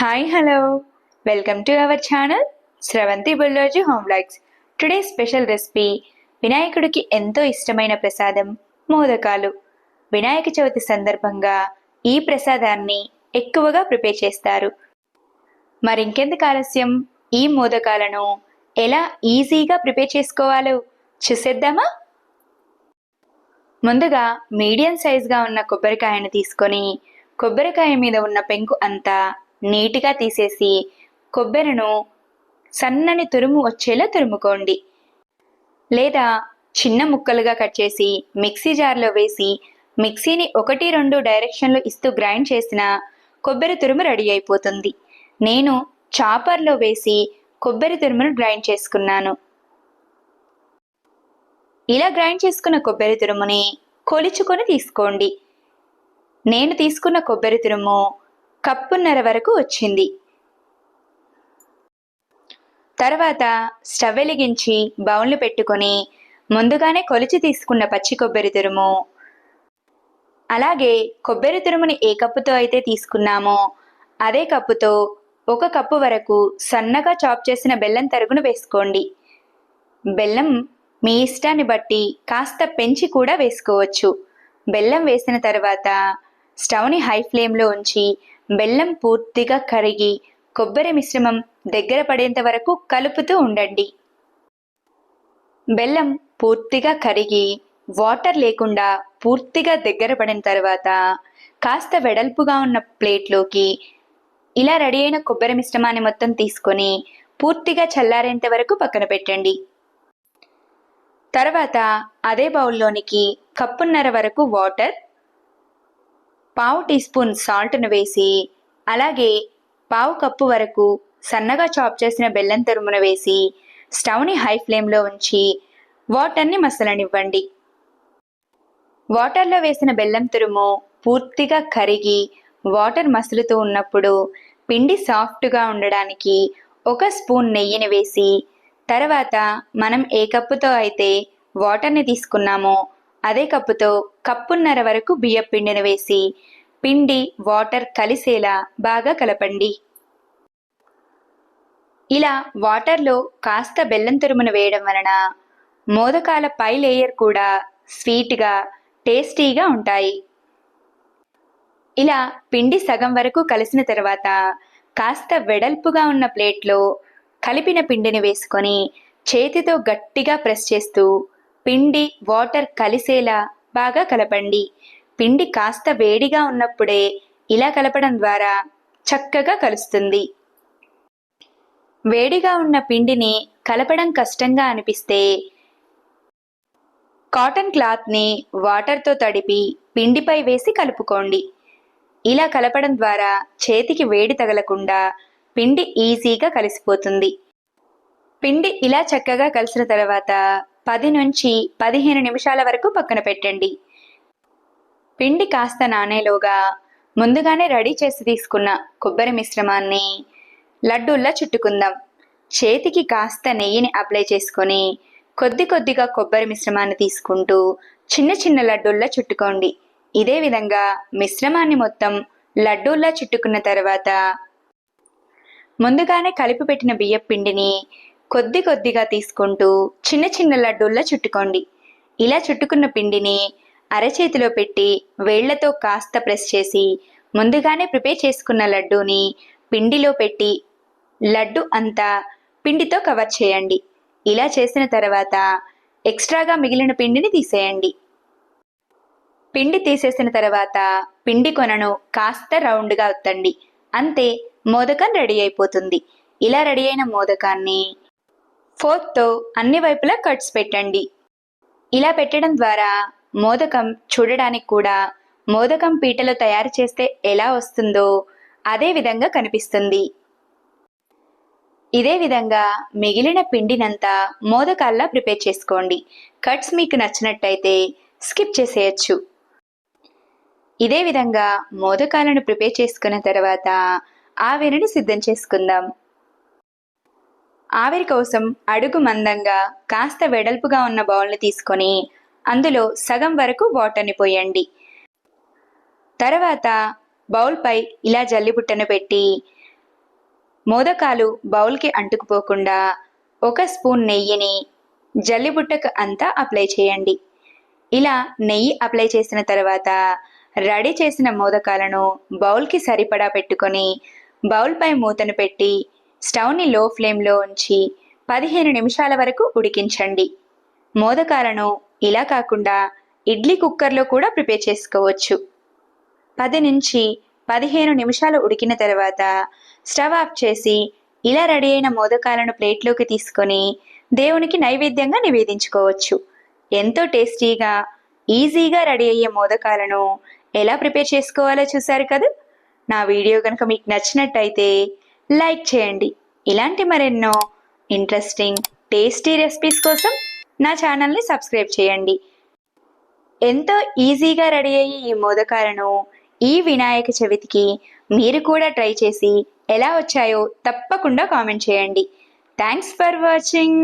Hi hello welcome to our channel Sravanthi బుల్లోజీ home vlogs today special recipe వినాయకుడికి ఎంతో ఇష్టమైన ప్రసాదం మోదకాలు వినాయక చవితి సందర్భంగా ఈ ప్రసాదాన్ని ఎక్కువగా ప్రిపేర్ చేస్తారు మరింకెందుకు ఆలస్యం ఈ మోదకాలను ఎలా ఈజీగా ప్రిపేర్ చేసుకోవాలో చూసేద్దామా ముందుగా మీడియం సైజ్గా ఉన్న కొబ్బరికాయను తీసుకొని కొబ్బరికాయ మీద ఉన్న పెంకు అంతా నీట్గా తీసేసి కొబ్బరిను సన్నని తురుము వచ్చేలా తురుముకోండి. లేదా చిన్న ముక్కలుగా కట్ చేసి మిక్సీ జార్లో వేసి మిక్సీని ఒకటి రెండు డైరెక్షన్లు ఇస్తూ గ్రైండ్ చేసిన కొబ్బరి తురుము రెడీ అయిపోతుంది. నేను చాపర్లో వేసి కొబ్బరి తురుమును గ్రైండ్ చేసుకున్నాను. ఇలా గ్రైండ్ చేసుకున్న కొబ్బరి తురుముని కొలుచుకొని తీసుకోండి. నేను తీసుకున్న కొబ్బరి తురుము కప్పున్నర వరకు వచ్చింది. తర్వాత స్టవ్ వెలిగించి బౌన్లు పెట్టుకొని ముందుగానే కొలిచి తీసుకున్న పచ్చి కొబ్బరి తురుము. అలాగే కొబ్బరి తురుముని ఏ కప్పుతో అయితే తీసుకున్నామో అదే కప్పుతో ఒక కప్పు వరకు సన్నగా చాప్ చేసిన బెల్లం తరుగును వేసుకోండి. బెల్లం మీ ఇష్టాన్ని బట్టి కాస్త పెంచి కూడా వేసుకోవచ్చు. బెల్లం వేసిన తర్వాత స్టవ్ని హై ఫ్లేమ్లో ఉంచి బెల్లం పూర్తిగా కరిగి కొబ్బరి మిశ్రమం దగ్గర పడేంత వరకు కలుపుతూ ఉండండి. బెల్లం పూర్తిగా కరిగి వాటర్ లేకుండా పూర్తిగా దగ్గర పడిన తర్వాత కాస్త వెడల్పుగా ఉన్న ప్లేట్లోకి ఇలా రెడీ అయిన కొబ్బరి మిశ్రమాన్ని మొత్తం తీసుకొని పూర్తిగా చల్లారేంత వరకు పక్కన పెట్టండి. తర్వాత అదే బౌల్లోనికి కప్పున్నర వరకు వాటర్ పావు టీ స్పూన్ సాల్ట్ను వేసి అలాగే పావు కప్పు వరకు సన్నగా చాప్ చేసిన బెల్లం తురుమును వేసి స్టవ్ని హై ఫ్లేమ్లో ఉంచి వాటర్ని మసలనివ్వండి. వాటర్లో వేసిన బెల్లం తురుము పూర్తిగా కరిగి వాటర్ మసులుతూ ఉన్నప్పుడు పిండి సాఫ్ట్గా ఉండడానికి ఒక స్పూన్ నెయ్యిని వేసి తర్వాత మనం ఏ కప్పుతో అయితే వాటర్ని తీసుకున్నామో అదే కప్పుతో కప్పున్నర వరకు బియ్యం పిండిని వేసి పిండి వాటర్ కలిసేలా బాగా కలపండి. ఇలా వాటర్లో కాస్త బెల్లం తురుమును వేయడం వలన మోదకాల పై లేయర్ కూడా స్వీట్గా టేస్టీగా ఉంటాయి. ఇలా పిండి సగం వరకు కలిసిన తర్వాత కాస్త వెడల్పుగా ఉన్న ప్లేట్లో కలిపిన పిండిని వేసుకొని చేతితో గట్టిగా ప్రెస్ చేస్తూ పిండి వాటర్ కలిసేలా బాగా కలపండి. పిండి కాస్త వేడిగా ఉన్నప్పుడే ఇలా కలపడం ద్వారా చక్కగా కలుస్తుంది. వేడిగా ఉన్న పిండిని కలపడం కష్టంగా అనిపిస్తే కాటన్ క్లాత్ని వాటర్తో తడిపి పిండిపై వేసి కలుపుకోండి. ఇలా కలపడం ద్వారా చేతికి వేడి తగలకుండా పిండి ఈజీగా కలిసిపోతుంది. పిండి ఇలా చక్కగా కలిసిన తర్వాత పది నుంచి పదిహేను నిమిషాల వరకు పక్కన పెట్టండి. పిండి కాస్త నానేలోగా ముందుగానే రెడీ చేసి తీసుకున్న కొబ్బరి మిశ్రమాన్ని లడ్డూల్లా చుట్టుకుందాం. చేతికి కాస్త నెయ్యిని అప్లై చేసుకొని కొద్ది కొద్దిగా కొబ్బరి మిశ్రమాన్ని తీసుకుంటూ చిన్న చిన్న లడ్డూల్లా చుట్టుకోండి. ఇదే విధంగా మిశ్రమాన్ని మొత్తం లడ్డూల్లా చుట్టుకున్న తర్వాత ముందుగానే కలిపి పెట్టిన బియ్యం పిండిని కొద్ది కొద్దిగా తీసుకుంటూ చిన్న చిన్న లడ్డూల్లా చుట్టుకోండి. ఇలా చుట్టుకున్న పిండిని అరచేతిలో పెట్టి వేళ్ళతో కాస్త ప్రెస్ చేసి ముందుగానే ప్రిపేర్ చేసుకున్న లడ్డూని పిండిలో పెట్టి లడ్డు అంతా పిండితో కవర్ చేయండి. ఇలా చేసిన తర్వాత ఎక్స్ట్రాగా మిగిలిన పిండిని తీసేయండి. పిండి తీసేసిన తర్వాత పిండి కొనను కాస్త రౌండ్గా ఒత్తండి. అంతే మోదకం రెడీ అయిపోతుంది. ఇలా రెడీ అయిన మోదకాన్ని ఫోర్క్తో అన్ని వైపులా కట్స్ పెట్టండి. ఇలా పెట్టడం ద్వారా మోదకం చూడడానికి కూడా మోదకం పీటలో తయారు చేస్తే ఎలా వస్తుందో అదే విధంగా కనిపిస్తుంది. ఇదే విధంగా మిగిలిన పిండినంతా మోదకాల్లా ప్రిపేర్ చేసుకోండి. కట్స్ మీకు నచ్చినట్టయితే స్కిప్ చేసేయచ్చు. ఇదే విధంగా మోదకాలను ప్రిపేర్ చేసుకున్న తర్వాత ఆవిరిని సిద్ధం చేసుకుందాం. ఆవిరి కోసం అడుగు మందంగా కాస్త వెడల్పుగా ఉన్న బౌల్ని తీసుకొని అందులో సగం వరకు వాటర్ని పోయండి. తర్వాత బౌల్పై ఇలా జల్లిబుట్టను పెట్టి మోదకాలు బౌల్కి అంటుకుపోకుండా ఒక స్పూన్ నెయ్యిని జల్లిబుట్టకు అంతా అప్లై చేయండి. ఇలా నెయ్యి అప్లై చేసిన తర్వాత రెడీ చేసిన మోదకాలను బౌల్కి సరిపడా పెట్టుకొని బౌల్పై మూతను పెట్టి స్టవ్ని లో ఫ్లేమ్లో ఉంచి పదిహేను నిమిషాల వరకు ఉడికించండి. మోదకాలను ఇలా కాకుండా ఇడ్లీ కుక్కర్లో కూడా ప్రిపేర్ చేసుకోవచ్చు. పది నుంచి పదిహేను నిమిషాలు ఉడికిన తర్వాత స్టవ్ ఆఫ్ చేసి ఇలా రెడీ అయిన మోదకాలను ప్లేట్లోకి తీసుకొని దేవునికి నైవేద్యంగా నివేదించుకోవచ్చు. ఎంతో టేస్టీగా ఈజీగా రెడీ అయ్యే మోదకాలను ఎలా ప్రిపేర్ చేసుకోవాలో చూసారు కదా? నా వీడియో కనుక మీకు నచ్చినట్టయితే లైక్ చేయండి. ఇలాంటి మరెన్నో ఇంట్రెస్టింగ్ టేస్టీ రెసిపీస్ కోసం నా ఛానల్ని సబ్స్క్రైబ్ చేయండి. ఎంతో ఈజీగా రెడీ అయ్యే ఈ మోదకాలను ఈ వినాయక చవితికి మీరు కూడా ట్రై చేసి ఎలా వచ్చాయో తప్పకుండా కామెంట్ చేయండి. Thanks for watching